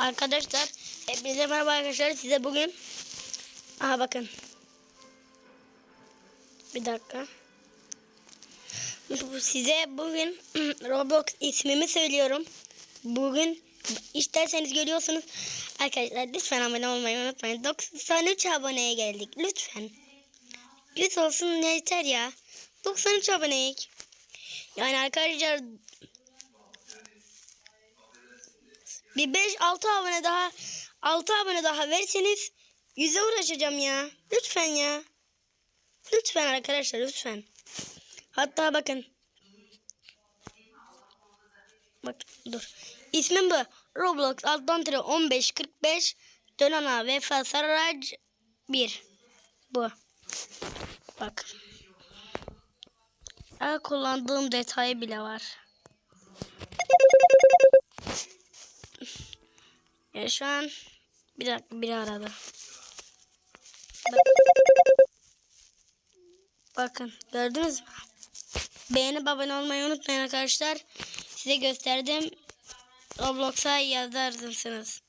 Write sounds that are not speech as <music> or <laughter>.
Arkadaşlar hepinize merhaba arkadaşlar. Size bugün aha bakın. Bir dakika. Size bugün <clears throat> Roblox ismimi söylüyorum. Bugün isterseniz görüyorsunuz. Arkadaşlar lütfen abone olmayı unutmayın. 93 aboneye geldik. Lütfen. 100 olsun yeter ya. 93 abonelik. Yani arkadaşlar bir 5-6 abone daha 6 abone daha verseniz yüze uğraşacağım ya. Lütfen ya. Lütfen arkadaşlar lütfen. Hatta bakın. Bak dur. İsmim bu. Roblox alttan tire 15 45 Dönana ve Fasarac 1. Bu. Bak. Aa, kullandığım detay bile var. Ya şu an bir dakika biri aradı. Bak- Bakın gördünüz mü? Beğenip abone olmayı unutmayın arkadaşlar. Size gösterdim. Roblox'a yazarsınız.